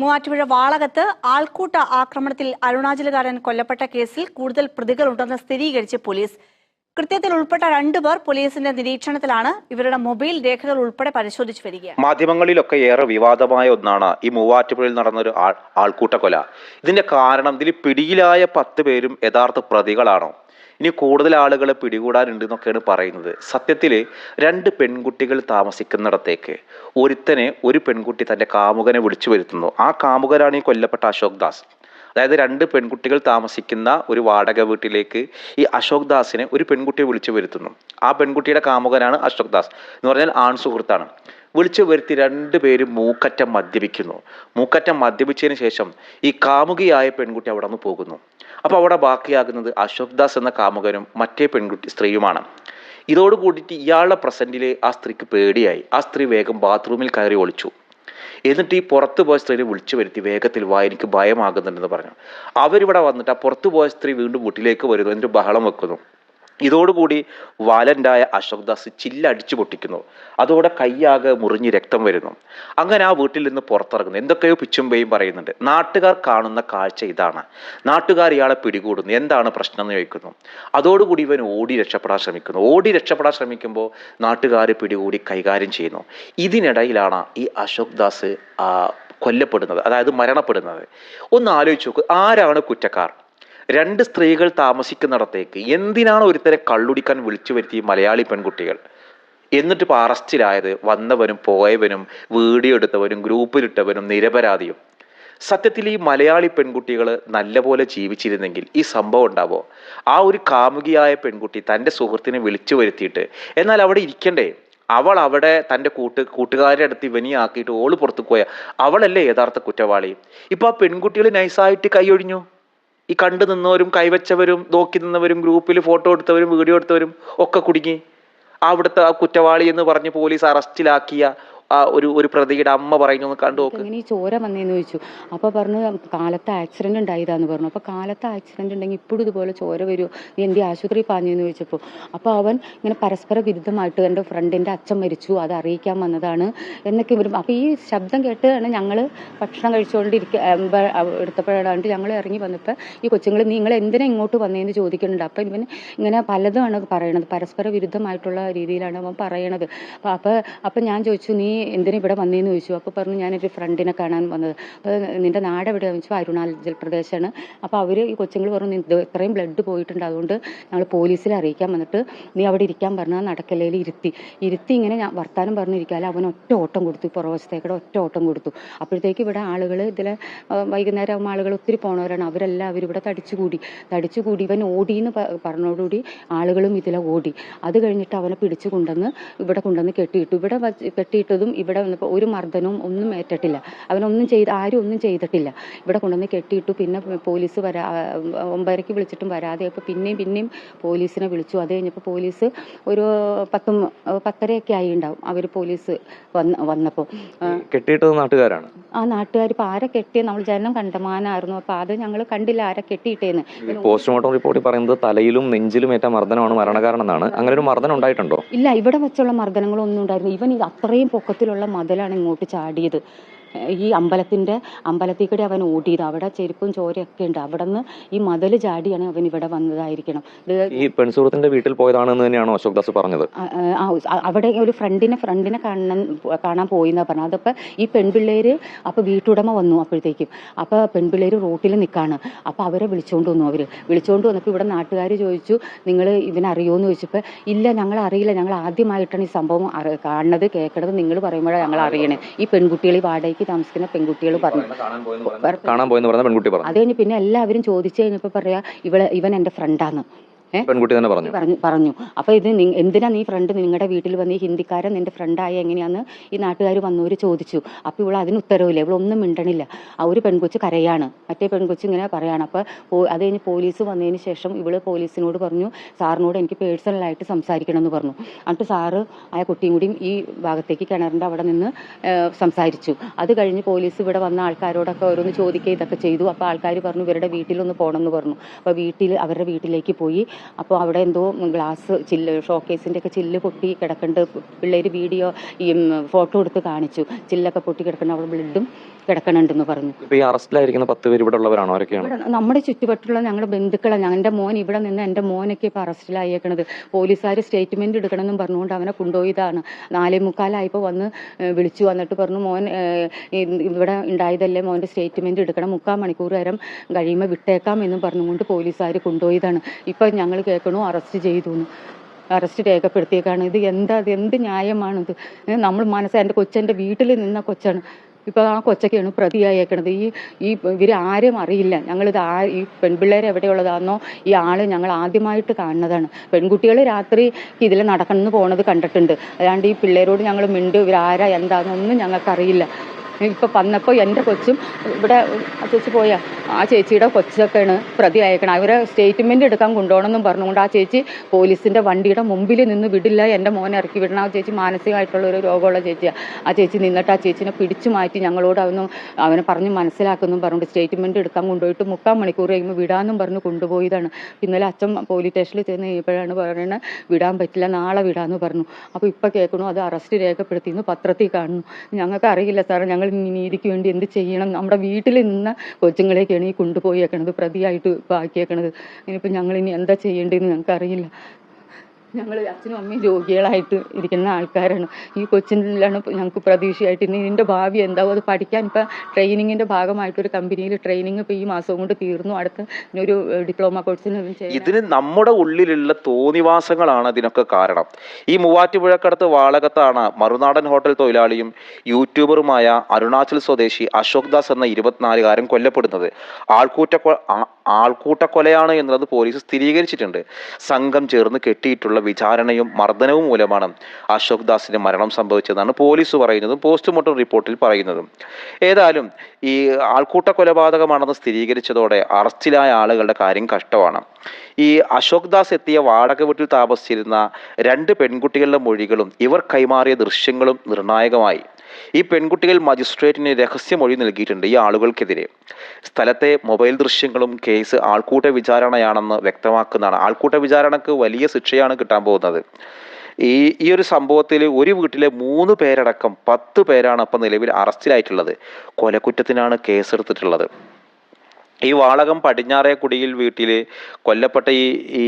മൂവാറ്റുപുഴ വാളകത്ത് ആൾക്കൂട്ട ആക്രമണത്തിൽ അരുണാചലുകാരൻ കൊല്ലപ്പെട്ട കേസിൽ കൂടുതൽ പ്രതികൾ പ്രതികളുണ്ടെന്ന് സ്ഥിരീകരിച്ച് പോലീസ്. കൃത്യത്തിൽ ഉൾപ്പെട്ട രണ്ടുപേർ പോലീസിന്റെ നിരീക്ഷണത്തിലാണ് ഇവരുടെ മൊബൈൽ രേഖകൾ ഉൾപ്പെടെ പരിശോധിച്ചു വരികയാണ് മാധ്യമങ്ങളിലൊക്കെ ഏറെ വിവാദമായ ഒന്നാണ് ഈ മൂവാറ്റുപുഴയിൽ നടന്ന ഒരു ആൾക്കൂട്ട കൊല ഇതിന്റെ കാരണം ഇതിൽ പിടിയിലായ പത്ത് പേരും യഥാർത്ഥ പ്രതികളാണോ. ഇനി കൂടുതൽ ആളുകളെ പിടികൂടാനുണ്ട് എന്നൊക്കെയാണ് പറയുന്നത്. സത്യത്തിൽ രണ്ട് പെൺകുട്ടികൾ താമസിക്കുന്നിടത്തേക്ക് ഒരുത്തനെ ഒരു പെൺകുട്ടി തന്റെ കാമുകനെ വിളിച്ചു വരുത്തുന്നു. ആ കാമുകനാണ് ഈ കൊല്ലപ്പെട്ട അശോക് ദാസ്. അതായത് രണ്ട് പെൺകുട്ടികൾ താമസിക്കുന്ന ഒരു വാടക വീട്ടിലേക്ക് ഈ അശോക് ദാസിനെ ഒരു പെൺകുട്ടിയെ വിളിച്ചു വരുത്തുന്നു. ആ പെൺകുട്ടിയുടെ കാമുകനാണ് അശോക് ദാസ്. എന്ന് പറഞ്ഞാൽ ആൺ സുഹൃത്താണ്. വിളിച്ചു വരുത്തി രണ്ടുപേരും മൂക്കറ്റം മദ്യപിക്കുന്നു. മൂക്കറ്റം മദ്യപിച്ചതിന് ശേഷം ഈ കാമുകിയായ പെൺകുട്ടി അവിടെ നിന്ന് പോകുന്നു. അപ്പോൾ അവിടെ ബാക്കിയാകുന്നത് അശോക് ദാസ് എന്ന കാമുകനും മറ്റേ പെൺകുട്ടി സ്ത്രീയുമാണ്. ഇതോട് കൂടിയിട്ട് ഇയാളുടെ പ്രസന്റിൽ ആ സ്ത്രീക്ക് പേടിയായി. ആ സ്ത്രീ വേഗം ബാത്റൂമിൽ കയറി ഒളിച്ചു. എന്നിട്ട് ഈ പുറത്തു പോയ സ്ത്രീനെ വിളിച്ചു വരുത്തി വേഗത്തിൽ വാ എനിക്ക് ഭയമാകുന്നുണ്ടെന്ന് പറഞ്ഞു. അവരിവിടെ വന്നിട്ട് ആ പുറത്തു പോയ സ്ത്രീ വീണ്ടും വീട്ടിലേക്ക് വരുന്നു. എന്നിട്ട് ബഹളം വെക്കുന്നു. ഇതോടുകൂടി വാലന്റായ അശോക് ദാസ് ചില്ലടിച്ചു പൊട്ടിക്കുന്നു. അതോടെ കൈയാകെ മുറിഞ്ഞ് രക്തം വരുന്നു. അങ്ങനെ ആ വീട്ടിൽ നിന്ന് പുറത്തിറങ്ങുന്നു. എന്തൊക്കെയോ പിച്ചുമ്പയും പറയുന്നുണ്ട്. നാട്ടുകാർ കാണുന്ന കാഴ്ച ഇതാണ്. നാട്ടുകാർ ഇയാളെ പിടികൂടുന്നു. എന്താണ് പ്രശ്നം എന്ന് ചോദിക്കുന്നു. അതോടുകൂടി ഇവൻ ഓടി രക്ഷപ്പെടാൻ ശ്രമിക്കുന്നു. ഓടി രക്ഷപ്പെടാൻ ശ്രമിക്കുമ്പോൾ നാട്ടുകാർ പിടികൂടി കൈകാര്യം ചെയ്യുന്നു. ഇതിനിടയിലാണ് ഈ അശോക് ദാസ് കൊല്ലപ്പെടുന്നത്. അതായത് മരണപ്പെടുന്നത്. ഒന്ന് ആലോചിച്ച് നോക്ക്. ആരാണ് കുറ്റക്കാർ? രണ്ട് സ്ത്രീകൾ താമസിക്കുന്നിടത്തേക്ക് എന്തിനാണ് ഒരുത്തരെ കള്ളുടിക്കാൻ വിളിച്ചു വരുത്തിയ മലയാളി പെൺകുട്ടികൾ? എന്നിട്ട് ഇപ്പോൾ അറസ്റ്റിലായത് വന്നവനും പോയവനും വീഡിയോ എടുത്തവനും ഗ്രൂപ്പിലിട്ടവനും നിരപരാധിയും. സത്യത്തിൽ ഈ മലയാളി പെൺകുട്ടികൾ നല്ലപോലെ ജീവിച്ചിരുന്നെങ്കിൽ ഈ സംഭവം ഉണ്ടാവോ? ആ ഒരു കാമുകിയായ പെൺകുട്ടി തന്റെ സുഹൃത്തിനെ വിളിച്ചു വരുത്തിയിട്ട് എന്നാൽ അവിടെ ഇരിക്കണ്ടേ? അവൾ അവിടെ തന്റെ കൂട്ട് കൂട്ടുകാരുടെ അടുത്ത് ഇവനി ആക്കിയിട്ട് ഓൾ പുറത്തു പോയ അവളല്ലേ യഥാർത്ഥ കുറ്റവാളി? ഇപ്പൊ ആ പെൺകുട്ടികൾ നൈസായിട്ട് കൈയൊഴിഞ്ഞു. ഈ കണ്ടു നിന്നവരും കൈവച്ചവരും നോക്കി നിന്നവരും ഗ്രൂപ്പിൽ ഫോട്ടോ എടുത്തവരും വീഡിയോ എടുത്തവരും ഒക്കെ കുടുങ്ങി. അവിടുത്തെ ആ കുറ്റവാളി എന്ന് പറഞ്ഞ് പോലീസ് അറസ്റ്റിലാക്കിയ ആ ഒരു ഒരു പ്രതിയുടെ അമ്മ പറയുന്നു കണ്ടു നോക്ക്. എങ്ങനെ ഈ ചോര വന്നേന്ന് ചോദിച്ചു. അപ്പോൾ പറഞ്ഞു കാലത്ത് ആക്സിഡന്റ് ഉണ്ടായതാന്ന് പറഞ്ഞു. അപ്പോൾ കാലത്ത് ആക്സിഡന്റ് ഉണ്ടെങ്കിൽ ഇപ്പോഴും ഇതുപോലെ ചോര വരുമോ നീ എന്തി ആശുപത്രി പറഞ്ഞെന്ന് ചോദിച്ചപ്പോൾ അപ്പോൾ അവൻ ഇങ്ങനെ പരസ്പര വിരുദ്ധമായിട്ട് എന്റെ ഫ്രണ്ടിന്റെ അച്ഛൻ മരിച്ചു അത് അറിയിക്കാൻ വന്നതാണ് എന്നൊക്കെ വരും അപ്പോൾ ഈ ശബ്ദം കേട്ടാണ് ഞങ്ങൾ ഭക്ഷണം കഴിച്ചുകൊണ്ടിരിക്ക എടുത്തപ്പോഴാണ്ട് ഞങ്ങൾ ഇറങ്ങി വന്നപ്പോൾ ഈ കൊച്ചുങ്ങൾ നിങ്ങൾ എന്തിനാ ഇങ്ങോട്ട് വന്നതെന്ന് ചോദിക്കുന്നുണ്ട്? അപ്പോൾ ഇവൻ ഇങ്ങനെ പലതുമാണ് പറയണത്. പരസ്പര വിരുദ്ധമായിട്ടുള്ള രീതിയിലാണ് അവൻ പറയണത്. അപ്പോൾ അപ്പോൾ ഞാൻ ചോദിച്ചു നീ എന്തിനാ ഇവിടെ വന്നേന്ന് ചോദിച്ചു. അപ്പോൾ പറഞ്ഞു ഞാൻ ഒരു ഫ്രണ്ടിനെ കാണാൻ വന്നത്. അപ്പോൾ നിന്റെ നാട് എവിടെയാണെന്ന് ചോദിച്ചു അരുണാചൽ പ്രദേശാണ് അപ്പോൾ അവർ ഈ കൊച്ചുങ്ങൾ പറഞ്ഞു "നീ ഇത് ഇത്രയും ബ്ലഡ് പോയിട്ടുണ്ട്. അതുകൊണ്ട് ഞങ്ങൾ പോലീസിൽ അറിയിക്കാൻ വന്നിട്ട് നീ അവിടെ ഇരിക്കാൻ പറഞ്ഞാൽ നടക്കലയിൽ ഇരുത്തി. ഇരുത്തി ഇങ്ങനെ ഞാൻ വർത്താനം പറഞ്ഞിരിക്കാതെ അവൻ ഒറ്റ ഓട്ടം കൊടുത്തു. പുറവശത്തേക്കൂടെ ഒറ്റ ഓട്ടം കൊടുത്തു. അപ്പോഴത്തേക്ക് ഇവിടെ ആളുകൾ ഇതിലെ വൈകുന്നേരം ആകുമ്പോൾ ആളുകൾ ഒത്തിരി പോണവരാണ്. അവരെല്ലാവരും ഇവിടെ തടിച്ചുകൂടി. തടിച്ചുകൂടി ഇവൻ ഓടി എന്ന് പറഞ്ഞോടുകൂടി ആളുകളും ഇതിലെ ഓടി. അത് കഴിഞ്ഞിട്ട് അവനെ പിടിച്ചു കൊണ്ടുവന്ന് ഇവിടെ കൊണ്ടുവന്ന് കെട്ടിയിട്ടു. ഇവിടെ വച്ച് കെട്ടിയിട്ടതും ഇവിടെ വന്നപ്പോൾ ഒരു മർദ്ദനവും ഒന്നും ഏറ്റിട്ടില്ല. അവനൊന്നും ചെയ്ത് ആരും ഒന്നും ചെയ്തിട്ടില്ല. ഇവിടെ കൊണ്ടുവന്ന് കെട്ടിയിട്ടു പിന്നെ പോലീസ് വരാ ഒമ്പതരയ്ക്ക് വിളിച്ചിട്ടും വരാതെ അപ്പോൾ പിന്നെയും പിന്നെയും പോലീസിനെ വിളിച്ചു. അത് കഴിഞ്ഞപ്പോൾ പോലീസ് ഒരു പത്തും പത്തരയൊക്കെ ആയി ഉണ്ടാവും അവർ പോലീസ് വന്ന് വന്നപ്പോൾ കെട്ടിയിട്ടത് നാട്ടുകാരാണ്? ആ നാട്ടുകാർ ഇപ്പോൾ ആരെ കെട്ടിയ? നമ്മൾ ജനം കണ്ടമാനായിരുന്നു. അപ്പോൾ അത് ഞങ്ങൾ കണ്ടില്ല ആരെ കെട്ടിയിട്ടേന്ന്. പോസ്റ്റ്മോർട്ടം റിപ്പോർട്ടിൽ പറയുന്നത് തലയിലും നെഞ്ചിലും ഏറ്റ മർദ്ദനമാണ് മരണകാരണം എന്നാണ് അങ്ങനെ ഒരു മർദ്ദനം ഉണ്ടായിട്ടുണ്ടോ? ഇല്ല ഇവിടെ വെച്ചുള്ള മർദ്ദനങ്ങളൊന്നും ഉണ്ടായിരുന്നു ഇവൻ ഇത് അത്രയും പൊക്കത്തിലുള്ള മതിലാണ് ഇങ്ങോട്ട് ചാടിയത്. ഈ അമ്പലത്തിന്റെ അമ്പലത്തിൽ കൂടി അവൻ ഓടിയത് അവിടെ ചെരുപ്പും ചോരയൊക്കെ ഉണ്ട്. അവിടെ നിന്ന് ഈ മതിൽ ചാടിയാണ് അവൻ ഇവിടെ വന്നതായിരിക്കണം. ഈ പെൺസുഹൃത്തിന്റെ വീട്ടിൽ പോയതാണെന്ന് തന്നെയാണോ അശോക് ദാസ് പറഞ്ഞത്? അവിടെ ഒരു ഫ്രണ്ടിനെ ഫ്രണ്ടിനെ കാണാൻ കാണാൻ പോയി എന്നാ പറഞ്ഞത്. അതപ്പോൾ ഈ പെൺപിള്ളേര് അപ്പോൾ വീട്ടുടമ വന്നു അപ്പോഴത്തേക്കും. അപ്പോൾ പെൺപിള്ളേര് റോട്ടിൽ നിൽക്കാണ്. അപ്പോൾ അവരെ വിളിച്ചുകൊണ്ട് വന്നു അവർ വിളിച്ചുകൊണ്ട് വന്നപ്പോൾ ഇവിടെ നാട്ടുകാർ ചോദിച്ചു നിങ്ങൾ ഇവനറിയോന്ന് ചോദിച്ചപ്പോൾ ഇല്ല ഞങ്ങൾ അറിയില്ല ഞങ്ങൾ ആദ്യമായിട്ടാണ് ഈ സംഭവം കാണുന്നത് കേൾക്കണത്. നിങ്ങൾ പറയുമ്പോഴാണ് ഞങ്ങൾ അറിയണേ ഈ പെൺകുട്ടികൾ ഈ വാടകയ്ക്ക് താമസിക്കുന്ന പെൺകുട്ടികൾ പറഞ്ഞു. കാണാൻ പോയെന്ന് പറഞ്ഞ പെൺകുട്ടി പറഞ്ഞു. അത് കഴിഞ്ഞ് പിന്നെ എല്ലാവരും ചോദിച്ചു കഴിഞ്ഞപ്പോൾ പറയാ ഇവളെ ഇവൻ എന്റെ ഫ്രണ്ടാന്ന് പെൺകുട്ടി തന്നെ പറഞ്ഞു. പറഞ്ഞു പറഞ്ഞു. അപ്പോൾ ഇത് എന്തിനാ നീ ഫ്രണ്ട് നിങ്ങളുടെ വീട്ടിൽ വന്ന് ഈ ഹിന്ദിക്കാരൻ നിന്റെ ഫ്രണ്ടായ എങ്ങനെയാന്ന് ഈ നാട്ടുകാർ വന്നവർ ചോദിച്ചു. അപ്പൊ ഇവൾ അതിന് ഉത്തരവില്ല. ഇവളൊന്നും മിണ്ടണില്ല. ആ ഒരു പെൺകൊച്ച് കരയാണ്. മറ്റേ പെൺകൊച്ച് ഇങ്ങനെ പറയാണ്. അപ്പൊ അത് കഴിഞ്ഞ് പോലീസ് വന്നതിന് ശേഷം ഇവൾ പോലീസിനോട് പറഞ്ഞു സാറിനോട് എനിക്ക് പേഴ്സണലായിട്ട് സംസാരിക്കണം എന്ന് പറഞ്ഞു. എന്നിട്ട് സാറ് ആ കുട്ടിയും കൂടിയും ഈ ഭാഗത്തേക്ക് കിണറിന്റെ അവിടെ നിന്ന് സംസാരിച്ചു. അത് കഴിഞ്ഞ് പോലീസ് ഇവിടെ വന്ന ആൾക്കാരോടൊക്കെ ഓരോന്ന് ചോദിക്കുക ഇതൊക്കെ ചെയ്തു. അപ്പോൾ ആൾക്കാർ പറഞ്ഞു ഇവരുടെ വീട്ടിലൊന്ന് പോകണം എന്ന് പറഞ്ഞു. അപ്പോൾ വീട്ടിൽ അവരുടെ വീട്ടിലേക്ക് പോയി അപ്പോൾ അവിടെ എന്തോ ഗ്ലാസ് ചില്ല് ഷോക്കേസിന്റെ ഒക്കെ ചില്ല് പൊട്ടി കിടക്കേണ്ടത് പിള്ളേർ വീഡിയോ ഈ ഫോട്ടോ എടുത്ത് കാണിച്ചു. ചില്ലൊക്കെ പൊട്ടി കിടക്കുന്ന അവിടെ ബ്ലഡും കിടക്കണുണ്ടെന്ന് പറഞ്ഞു. ഇപ്പൊ ഈ അറസ്റ്റിലായിരിക്കുന്ന പത്ത് പേര് ഇവിടെ ഉള്ളവരാണോ? ആരൊക്കെയാണ്? നമ്മുടെ ചുറ്റുവട്ടുള്ള ഞങ്ങളുടെ ബന്ധുക്കളാണ് ഞങ്ങളുടെ മോൻ ഇവിടെ നിന്ന് എന്റെ മോനൊക്കെ ഇപ്പൊ അറസ്റ്റിലായേക്കണത്. പോലീസുകാർ സ്റ്റേറ്റ്മെന്റ് എടുക്കണമെന്നും പറഞ്ഞുകൊണ്ട് അവനെ കൊണ്ടുപോയതാണ്. നാലേ മുക്കാലായപ്പോൾ വന്ന് വിളിച്ചു. വന്നിട്ട് പറഞ്ഞു മോൻ ഇവിടെ ഉണ്ടായതല്ലേ? മോന്റെ സ്റ്റേറ്റ്മെന്റ് എടുക്കണം. മുക്കാൽ മണിക്കൂർ നേരം കഴിയുമ്പോൾ വിട്ടേക്കാം എന്നും പറഞ്ഞുകൊണ്ട് പോലീസുകാർ കൊണ്ടുപോയതാണ്. ഇപ്പം ഞങ്ങൾ കേൾക്കണു അറസ്റ്റ് ചെയ്തു അറസ്റ്റ് രേഖപ്പെടുത്തിയേക്കാണ്. ഇത് എന്താ ഇത് എന്ത് ന്യായമാണിത്? നമ്മൾ മനസ്സ് എന്റെ കൊച്ചെന്റെ വീട്ടിൽ നിന്ന കൊച്ചാണ്. ഇപ്പൊ ആ കൊച്ചൊക്കെയാണ് പ്രതിയായേക്കണത്. ഈ ഈ ഇവർ ആരും അറിയില്ല. ഞങ്ങളിത് ആ ഈ പെൺപിള്ളേർ എവിടെയുള്ളതാണെന്നോ ഈ ആൾ ഞങ്ങൾ ആദ്യമായിട്ട് കാണുന്നതാണ്. പെൺകുട്ടികൾ രാത്രി ഇതിൽ നടക്കണമെന്ന് പോണത് കണ്ടിട്ടുണ്ട്. അല്ലാണ്ട് ഈ പിള്ളേരോട് ഞങ്ങൾ മിണ്ട് ഇവരാരാ എന്താണെന്നൊന്നും ഞങ്ങൾക്കറിയില്ല. ഇപ്പൊ വന്നപ്പോൾ എന്റെ കൊച്ചും ഇവിടെ ആ ചേച്ചി പോയ ആ ചേച്ചിയുടെ കൊച്ചൊക്കെയാണ് പ്രതി അയക്കണം അവരെ സ്റ്റേറ്റ്മെന്റ് എടുക്കാൻ കൊണ്ടുപോകണമെന്നും പറഞ്ഞുകൊണ്ട് ആ ചേച്ചി പോലീസിന്റെ വണ്ടിയുടെ മുമ്പിൽ നിന്ന് വിടില്ല എന്റെ മോനെ ഇറക്കി വിടണം. ആ ചേച്ചി മാനസികമായിട്ടുള്ള ഒരു രോഗമുള്ള ചേച്ചിയാണ് ആ ചേച്ചി നിന്നിട്ട് ആ ചേച്ചിനെ പിടിച്ചു മാറ്റി ഞങ്ങളോട് അവനും അവനെ പറഞ്ഞ് മനസ്സിലാക്കുന്നു പറഞ്ഞുകൊണ്ട് സ്റ്റേറ്റ്മെന്റ് എടുക്കാൻ കൊണ്ടുപോയിട്ട് മുക്കാൽ മണിക്കൂർ കഴിയുമ്പോൾ വിടാമെന്നും പറഞ്ഞ് കൊണ്ടുപോയതാണ്. ഇന്നലെ അച്ഛൻ പോലീസ് സ്റ്റേഷനിൽ ചെന്ന് കഴിഞ്ഞപ്പോഴാണ് പറയുന്നത് വിടാൻ പറ്റില്ല നാളെ വിടാമെന്ന് പറഞ്ഞു. അപ്പോൾ ഇപ്പോൾ കേൾക്കണു അത് അറസ്റ്റ് രേഖപ്പെടുത്തിയെന്ന് പത്രത്തിൽ കാണുന്നു. ഞങ്ങൾക്ക് അറിയില്ല സാറേ ഞങ്ങൾ നീതിക്ക് വേണ്ടി എന്ത് ചെയ്യണം? നമ്മുടെ വീട്ടിൽ നിന്ന കൊച്ചുങ്ങളെയൊക്കെയാണ് ഈ കൊണ്ടുപോയേക്കണത് പ്രതിയായിട്ട് ആക്കിയേക്കണത് ഇനിയിപ്പോൾ ഞങ്ങൾ ഇനി എന്താ ചെയ്യേണ്ടതെന്ന് ഞങ്ങൾക്ക് അറിയില്ല ഞങ്ങൾ അച്ഛനും അമ്മയും രോഗികളായിട്ട് ഇരിക്കുന്ന ആൾക്കാരാണ്. ഈ കൊച്ചിനിലാണ് ഞങ്ങൾക്ക് പ്രതീക്ഷയായിട്ട് ഇനി ഇതിന്റെ ഭാവി എന്താവും? അത് പഠിക്കാൻ ഇപ്പം ട്രെയിനിങ്ങിന്റെ ഭാഗമായിട്ട് ഒരു കമ്പനിയിൽ ട്രെയിനിങ് ഇപ്പോൾ ഈ മാസം കൊണ്ട് തീർന്നു. അടുത്ത ഒരു ഡിപ്ലോമ കോഴ്സിന് ഇതിന് നമ്മുടെ ഉള്ളിലുള്ള തോന്നിവാസങ്ങളാണ് ഇതിനൊക്കെ കാരണം. ഈ മൂവാറ്റുപുഴക്കടുത്ത് വാളകത്താണ് മറുനാടൻ ഹോട്ടൽ തൊഴിലാളിയും യൂട്യൂബറുമായ അരുണാചൽ സ്വദേശി അശോക് ദാസ് എന്ന ഇരുപത്തിനാലുകാരൻ കൊല്ലപ്പെടുന്നത്. ആൾക്കൂട്ട ആൾക്കൂട്ടക്കൊലയാണ് എന്നുള്ളത് പോലീസ് സ്ഥിരീകരിച്ചിട്ടുണ്ട്. സംഘം ചേർന്ന് കെട്ടിയിട്ടുള്ള വിചാരണയും മർദ്ദനവും മൂലമാണ് അശോക് ദാസിന് മരണം സംഭവിച്ചതെന്നാണ് പോലീസ് പറയുന്നതും പോസ്റ്റ്മോർട്ടം റിപ്പോർട്ടിൽ പറയുന്നതും. ഏതായാലും ഈ ആൾക്കൂട്ട കൊലപാതകമാണെന്ന് സ്ഥിരീകരിച്ചതോടെ അറസ്റ്റിലായ ആളുകളുടെ കാര്യം കഷ്ടമാണ്. ഈ അശോക് ദാസ് എത്തിയ വാടക വീട്ടിൽ താമസിച്ചിരുന്ന രണ്ട് പെൺകുട്ടികളുടെ മൊഴികളും ഇവർ കൈമാറിയ ദൃശ്യങ്ങളും നിർണായകമായി. ഈ പെൺകുട്ടികൾ മജിസ്ട്രേറ്റിന് രഹസ്യമൊഴി നൽകിയിട്ടുണ്ട് ഈ ആളുകൾക്കെതിരെ. സ്ഥലത്തെ മൊബൈൽ ദൃശ്യങ്ങളും കേസ് ആൾക്കൂട്ട വിചാരണയാണെന്ന് വ്യക്തമാക്കുന്നതാണ്. ആൾക്കൂട്ട വിചാരണക്ക് വലിയ ശിക്ഷയാണ് കിട്ടാൻ പോകുന്നത്. ഈ ഈ ഒരു സംഭവത്തിൽ ഒരു വീട്ടിലെ മൂന്ന് പേരടക്കം പത്ത് പേരാണ് അപ്പം നിലവിൽ അറസ്റ്റിലായിട്ടുള്ളത്. കൊലക്കുറ്റത്തിനാണ് കേസെടുത്തിട്ടുള്ളത്. ഈ വാളകം പടിഞ്ഞാറേക്കുടിയിൽ വീട്ടിൽ കൊല്ലപ്പെട്ട ഈ ഈ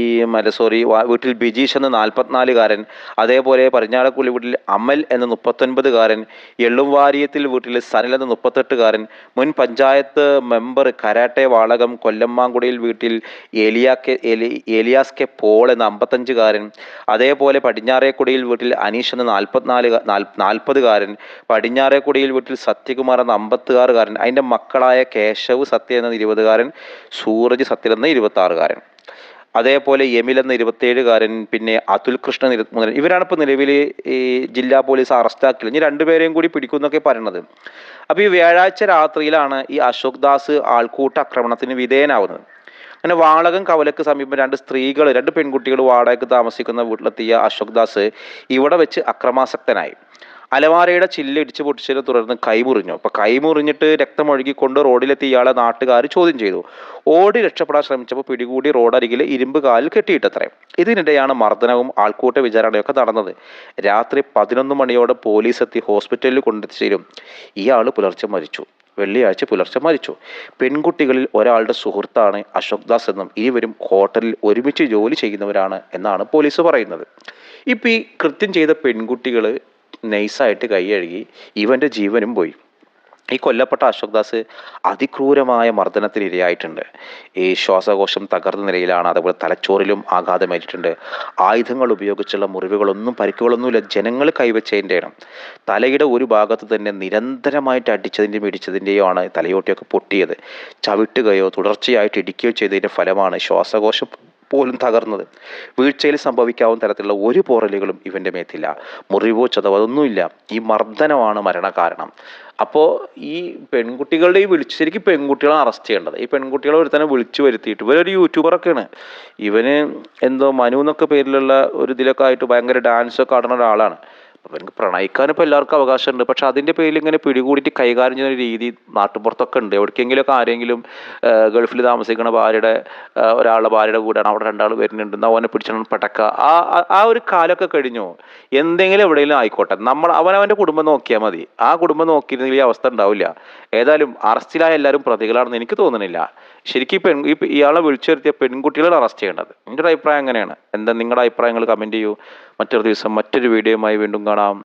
സോറി വീട്ടിൽ ബിജീഷ് എന്ന നാൽപ്പത്തിനാലുകാരൻ അതേപോലെ പടിഞ്ഞാറേക്കുടി വീട്ടിൽ അമൽ എന്ന മുപ്പത്തൊൻപതുകാരൻ എള്ളുംവാരിയത്തിൽ വീട്ടിൽ സനൽ എന്ന മുപ്പത്തെട്ടുകാരൻ മുൻ പഞ്ചായത്ത് മെമ്പർ കരാട്ടെ വാളകം കൊല്ലമ്മാങ്കുടിയിൽ വീട്ടിൽ ഏലിയാ കെ ഏലി ഏലിയാസ് കെ പോൾ എന്ന അമ്പത്തഞ്ചുകാരൻ അതേപോലെ പടിഞ്ഞാറേക്കുടിയിൽ വീട്ടിൽ അനീഷ് എന്ന നാൽപ്പത്തിനാല് നാൽപ്പതുകാരൻ പടിഞ്ഞാറേക്കുടിയിൽ വീട്ടിൽ സത്യകുമാർ എന്ന അമ്പത്തുകാറുകാരൻ അതിന്റെ മക്കളായ കേശവ് സത്യ എന്ന ഇരുപതുകാരൻ സൂരജ് സത്യൻ എന്ന ഇരുപത്തി ആറുകാരൻ അതേപോലെ എമിൽ എന്ന ഇരുപത്തേഴുകാരൻ പിന്നെ അതുൽ കൃഷ്ണൻ ഇരുപത്തിമൂന്നൻ ഇവരാണ് ഇപ്പോൾ നിലവിൽ ഈ ജില്ലാ പോലീസ് അറസ്റ്റാക്കിയത് ഇനി രണ്ടുപേരെയും കൂടി പിടിക്കുന്നൊക്കെ പറയണത്. അപ്പോൾ ഈ വ്യാഴാഴ്ച രാത്രിയിലാണ് ഈ അശോക് ദാസ് ആൾക്കൂട്ട ആക്രമണത്തിന് വിധേയനാവുന്നത്. അങ്ങനെ വാളകം കവലക്ക് സമീപം രണ്ട് സ്ത്രീകൾ രണ്ട് പെൺകുട്ടികൾ വാടകയ്ക്ക് താമസിക്കുന്ന വീട്ടിലെത്തിയ അശോക് ദാസ് ഇവിടെ വെച്ച് അക്രമാസക്തനായി. അലമാരയുടെ ചില്ല് ഇടിച്ചു പൊട്ടിച്ചതിനെ തുടർന്ന് കൈമുറിഞ്ഞു. അപ്പൊ കൈമുറിഞ്ഞിട്ട് രക്തമൊഴുകിക്കൊണ്ട് റോഡിലെത്തി ഇയാളെ നാട്ടുകാർ ചോദ്യം ചെയ്തു. ഓടി രക്ഷപ്പെടാൻ ശ്രമിച്ചപ്പോൾ പിടികൂടി റോഡരികിൽ ഇരുമ്പ് കാലിൽ കെട്ടിയിട്ടത്രേ. ഇതിനിടെയാണ് മർദ്ദനവും ആൾക്കൂട്ട വിചാരണയൊക്കെ നടന്നത്. രാത്രി പതിനൊന്ന് മണിയോടെ പോലീസ് എത്തി ഹോസ്പിറ്റലിൽ കൊണ്ടെത്തിച്ചേരും ഇയാൾ പുലർച്ചെ മരിച്ചു. വെള്ളിയാഴ്ച പുലർച്ചെ മരിച്ചു. പെൺകുട്ടികളിൽ ഒരാളുടെ സുഹൃത്താണ് അശോക് ദാസ് എന്നും ഇരുവരും ഹോട്ടലിൽ ഒരുമിച്ച് ജോലി ചെയ്യുന്നവരാണ് എന്നാണ് പോലീസ് പറയുന്നത്. ഇപ്പം ഈ കൃത്യം ചെയ്ത പെൺകുട്ടികൾ നൈസായിട്ട് കൈയഴുകി ഇവന്റെ ജീവനും പോയി. ഈ കൊല്ലപ്പെട്ട അശോക് ദാസ് അതിക്രൂരമായ മർദ്ദനത്തിന് ഇരയായിട്ടുണ്ട്. ഈ ശ്വാസകോശം തകർന്ന നിലയിലാണ് അതുപോലെ തലച്ചോറിലും ആഘാതമേറ്റിട്ടുണ്ട് ആയുധങ്ങൾ ഉപയോഗിച്ചുള്ള മുറിവുകളൊന്നും പരിക്കുകളൊന്നുമില്ല. ജനങ്ങൾ കൈവച്ചതിന്റെയാണ് തലയുടെ ഒരു ഭാഗത്ത് തന്നെ നിരന്തരമായിട്ട് അടിച്ചതിന്റെയും ഇടിച്ചതിന്റെയോ ആണ് തലയോട്ടിയൊക്കെ പൊട്ടിയത്. ചവിട്ടുകയോ തുടർച്ചയായിട്ട് ഇടിക്കുകയോ ചെയ്തതിന്റെ ഫലമാണ് ശ്വാസകോശം പോലും തകർന്നത്. വീഴ്ചയിൽ സംഭവിക്കാവുന്ന തരത്തിലുള്ള ഒരു പോറലുകളും ഇവന്റെ മേത്തില്ല. മുറിവോ ചതവോ ഈ മർദ്ദനമാണ് മരണകാരണം. അപ്പോൾ ഈ പെൺകുട്ടികളുടെ ഈ വിളിച്ച് ശരിക്കും പെൺകുട്ടികളാണ് അറസ്റ്റ് ചെയ്യേണ്ടത്. ഈ പെൺകുട്ടികളെ ഒരുത്തനെ വിളിച്ചു വരുത്തിയിട്ട് ഇവരൊരു യൂട്യൂബറൊക്കെയാണ് ഇവന് എന്തോ മനു എന്നൊക്കെ പേരിലുള്ള ഒരു ഇതിലൊക്കെ ആയിട്ട് ഭയങ്കര ഡാൻസൊക്കെ ആടുന്ന ഒരാളാണ്. അവർക്ക് പ്രണയിക്കാൻ ഇപ്പോൾ എല്ലാവർക്കും അവകാശമുണ്ട്. പക്ഷെ അതിന്റെ പേരിൽ ഇങ്ങനെ പിടികൂടിയിട്ട് കൈകാര്യം ചെയ്യുന്ന രീതി നാട്ടുപുറത്തൊക്കെ ഉണ്ട്. എവിടേക്കെങ്കിലുമൊക്കെ ആരെങ്കിലും ഗൾഫിൽ താമസിക്കുന്ന ഭാര്യയുടെ ഒരാളുടെ ഭാര്യയുടെ കൂടെയാണ് അവിടെ രണ്ടാൾ വരുന്നുണ്ട്. അവനെ പിടിച്ചാണ് പടക്ക ആ ആ- ഒരു കാലമൊക്കെ കഴിഞ്ഞു. എന്തെങ്കിലും എവിടെയെങ്കിലും ആയിക്കോട്ടെ. നമ്മൾ അവനവന്റെ കുടുംബം നോക്കിയാൽ മതി. ആ കുടുംബം നോക്കിയിരുന്നെങ്കിൽ ഈ അവസ്ഥ ഉണ്ടാവില്ല. ഏതായാലും അറസ്റ്റിലായ എല്ലാവരും പ്രതികളാണെന്ന് എനിക്ക് തോന്നുന്നില്ല. ശരിക്കും ഈ പെൺ ഈ ഇയാളെ വിളിച്ചു വരുത്തിയ പെൺകുട്ടികളാണ് അറസ്റ്റ് ചെയ്യേണ്ടത്. എന്റെ ഒരു അഭിപ്രായം അങ്ങനെയാണ് എന്താ നിങ്ങളുടെ അഭിപ്രായങ്ങൾ കമന്റ് ചെയ്യൂ. മറ്റൊരു ദിവസം മറ്റൊരു വീഡിയോയുമായി വീണ്ടും കാണാം.